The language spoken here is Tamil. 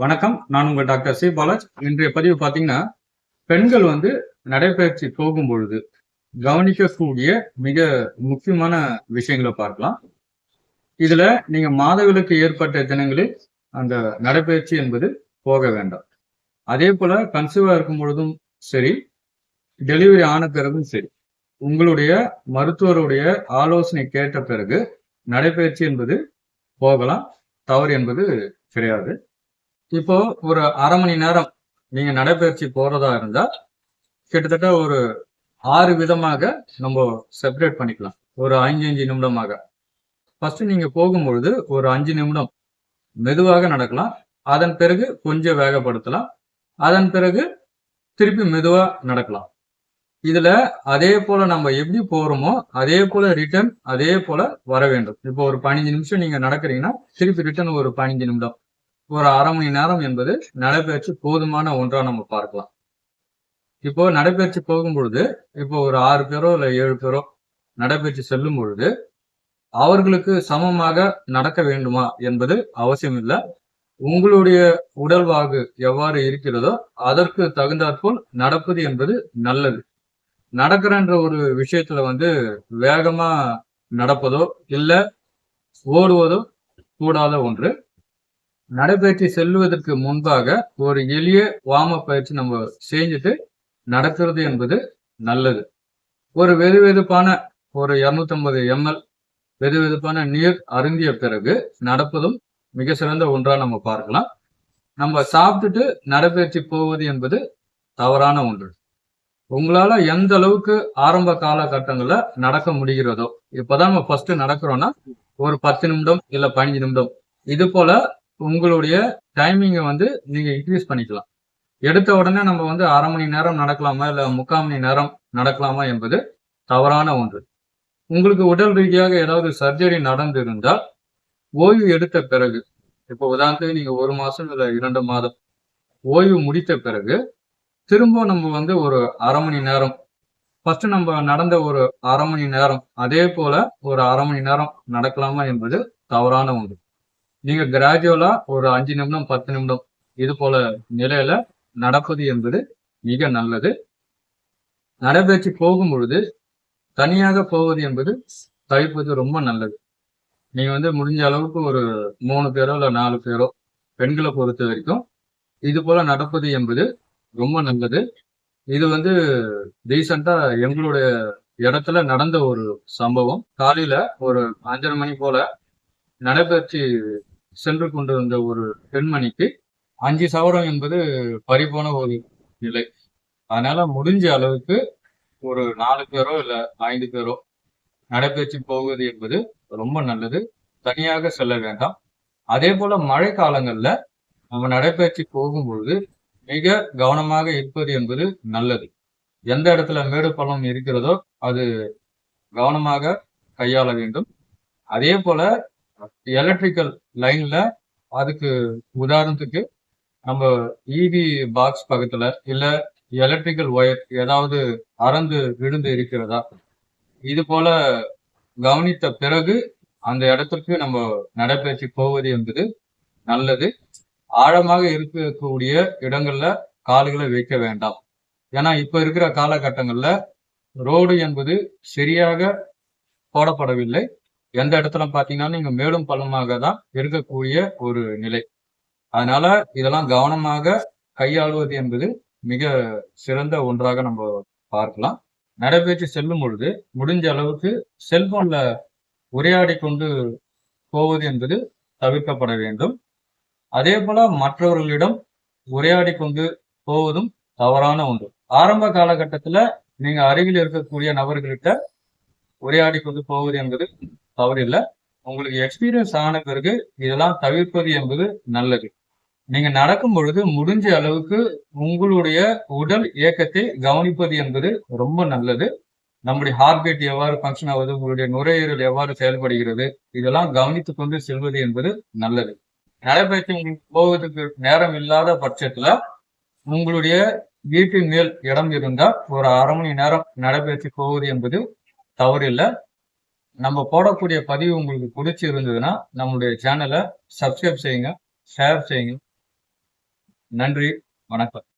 வணக்கம். நான் உங்கள் டாக்டர் சி பாலாஜ். இன்றைய பதிவு பார்த்தீங்கன்னா பெண்கள் வந்து நடைபயிற்சி போகும் பொழுது கவனிக்கக்கூடிய மிக முக்கியமான விஷயங்களை பார்க்கலாம். இதுல நீங்க மாதவிலக்கு ஏற்பட்ட தினங்களில் அந்த நடைபயிற்சி என்பது போக வேண்டாம். அதே போல கன்சீவா இருக்கும் பொழுதும் சரி டெலிவரி ஆன பிறகும் சரி. உங்களுடைய மருத்துவருடைய ஆலோசனை கேட்ட பிறகு நடைபயிற்சி என்பது போகலாம். தவறு என்பது கிடையாது. இப்போ ஒரு அரை மணி நேரம் நீங்க நடைபயிற்சி போறதா இருந்தா கிட்டத்தட்ட ஒரு ஆறு விதமாக நம்ம செப்பரேட் பண்ணிக்கலாம். ஒரு அஞ்சு அஞ்சு நிமிடமாக. ஃபர்ஸ்ட் நீங்க போகும்பொழுது ஒரு அஞ்சு நிமிடம் மெதுவாக நடக்கலாம். அதன் பிறகு கொஞ்சம் வேகப்படுத்தலாம். அதன் பிறகு திருப்பி மெதுவா நடக்கலாம். இதுல அதே போல நம்ம எப்படி போறோமோ அதே போல ரிட்டர்ன் அதே போல வர வேண்டும். இப்போ ஒரு பதினஞ்சு நிமிஷம் நீங்க நடக்கிறீங்கன்னா திருப்பி ரிட்டர்ன் ஒரு பதினஞ்சு நிமிடம். ஒரு அரை மணி நேரம் என்பது நடைபயிற்சி போதுமான ஒன்றா நம்ம பார்க்கலாம். இப்போ நடைபயிற்சி போகும் பொழுது இப்போ ஒரு ஆறு பேரோ இல்லை ஏழு பேரோ நடைபயிற்சி செல்லும் பொழுது அவர்களுக்கு சமமாக நடக்க வேண்டுமா என்பது அவசியம் இல்லை உங்களுடைய உடல்வாகு எவ்வாறு இருக்கிறதோ அதற்கு தகுந்தாற்போல் நடப்பது என்பது நல்லது. நடக்கிறன்ற ஒரு விஷயத்துல வந்து வேகமா நடப்பதோ இல்ல ஓடுவதோ கூடாத ஒன்று. நடைபயிற்சி செல்வதற்கு முன்பாக ஒரு எளிய வாம பயிற்சி நம்ம செஞ்சுட்டு நடக்கிறது என்பது நல்லது. ஒரு வெது வெதுப்பான ஒரு இருநூத்தம்பது எம்எல் வெது வெதுப்பான நீர் அருந்திய பிறகு நடப்பதும் மிக சிறந்த ஒன்றா நம்ம பார்க்கலாம். நம்ம சாப்பிட்டுட்டு நடைபயிற்சி போவது என்பது தவறான ஒன்று. உங்களால எந்த அளவுக்கு ஆரம்ப காலகட்டங்களில் நடக்க முடிகிறதோ இப்பதான் நம்ம ஃபர்ஸ்ட் நடக்கிறோம்னா ஒரு பத்து நிமிடம் இல்லை பதினஞ்சு நிமிடம். இது போல உங்களுடைய டைமிங்கை வந்து நீங்கள் இன்க்ரீஸ் பண்ணிக்கலாம். எடுத்த உடனே நம்ம வந்து அரை மணி நேரம் நடக்கலாமா இல்லை முக்கால் மணி நேரம் நடக்கலாமா என்பது தவறான ஒன்று. உங்களுக்கு உடல் ரீதியாக ஏதாவது சர்ஜரி நடந்து இருந்தால் ஓய்வு எடுத்த பிறகு இப்போ உதாரணத்துக்கு நீங்கள் ஒரு மாதம் இல்லை இரண்டு மாதம் ஓய்வு முடித்த பிறகு திரும்ப நம்ம வந்து ஒரு அரை மணி நேரம் ஃபர்ஸ்ட் நம்ம நடந்த ஒரு அரை மணி நேரம் அதே போல ஒரு அரை மணி நேரம் நடக்கலாமா என்பது தவறான ஒன்று. நீங்க கிராஜுவலா ஒரு அஞ்சு நிமிடம் பத்து நிமிடம் இது போல நிலையில நடப்பது என்பது மிக நல்லது. நடைபயிற்சி போகும் பொழுது தனியாக போவது என்பது தவிர்ப்பது ரொம்ப நல்லது. நீங்க வந்து முடிஞ்ச அளவுக்கு ஒரு மூணு பேரோ இல்லை நாலு பேரோ பெண்களை பொறுத்த வரைக்கும் இது போல நடப்பது என்பது ரொம்ப நல்லது. இது வந்து ரீசெண்டா எங்களுடைய இடத்துல நடந்த ஒரு சம்பவம். காலையில ஒரு அஞ்சரை மணி போல நடைபயிற்சி சென்று கொண்டிருந்த ஒரு பெண்மணிக்கு அஞ்சு சவரம் என்பது பறிபோன ஒரு நிலை. அதனால முடிஞ்ச அளவுக்கு ஒரு நாலு பேரோ இல்ல ஐந்து பேரோ நடைபயிற்சி போவது என்பது ரொம்ப நல்லது. தனியாக செல்ல வேண்டாம். அதே போல மழை காலங்கள்ல நம்ம நடைபயிற்சி போகும்பொழுது மிக கவனமாக இருப்பது என்பது நல்லது. எந்த இடத்துல மேடு பள்ளம் இருக்கிறதோ அது கவனமாக கையாள வேண்டும். அதே போல எலக்ட்ரிக்கல் லைன்ல அதுக்கு உதாரணத்துக்கு நம்ம இவி பாக்ஸ் பக்கத்துல இல்ல எலக்ட்ரிக்கல் ஒயர் ஏதாவது அறந்து விழுந்து இருக்கிறதா? இது போல கவனித்த பிறகு அந்த இடத்துக்கு நம்ம நடைபயிற்சி போவது என்பது நல்லது. ஆழமாக இருக்கக்கூடிய இடங்கள்ல கால்களை வைக்க வேண்டாம். ஏன்னா இப்ப இருக்கிற காலகட்டங்கள்ல ரோடு என்பது சரியாக போடப்படவில்லை. எந்த இடத்துல பாத்தீங்கன்னா நீங்க மேலும் பள்ளமாக தான் இருக்கக்கூடிய ஒரு நிலை. அதனால இதெல்லாம் கவனமாக கையாளுவது என்பது மிக சிறந்த ஒன்றாக நம்ம பார்க்கலாம். நடைபயிற்சி செல்லும் பொழுது முடிஞ்ச அளவுக்கு செல்போன்ல உரையாடி கொண்டு போவது என்பது தவிர்க்கப்பட வேண்டும். அதே போல மற்றவர்களிடம் உரையாடி கொண்டு போவதும் தவறான ஒன்று. ஆரம்ப காலகட்டத்துல நீங்க அருகில் இருக்கக்கூடிய நபர்கள்கிட்ட உரையாடி கொண்டு போவது என்பது தவறில்லை உங்களுக்கு எக்ஸ்பீரியன்ஸ் ஆன பிறகு இதெல்லாம் தவிர்ப்பது என்பது நல்லது. நீங்க நடக்கும் பொழுது முடிஞ்ச அளவுக்கு உங்களுடைய உடல் இயக்கத்தை கவனிப்பது என்பது ரொம்ப நல்லது. நம்முடைய ஹார்ட் பீட் எவ்வாறு ஃபங்க்ஷன் ஆகுது உங்களுடைய நுரையீரல் எவ்வாறு செயல்படுகிறது இதெல்லாம் கவனித்துக் கொண்டு செல்வது என்பது நல்லது. நடைபயிற்சி போவதுக்கு போவதற்கு நேரம் இல்லாத பட்சத்துல உங்களுடைய வீட்டின் மேல் இடம் இருந்தால் ஒரு அரை மணி நேரம் நடைபயிற்சி போவது என்பது தவறில்லை நம்ம போடக்கூடிய பதிவு உங்களுக்கு பிடிச்சி இருந்ததுன்னா நம்மளுடைய சேனலை சப்ஸ்கிரைப் செய்யுங்க ஷேர் செய்யுங்க. நன்றி வணக்கம்.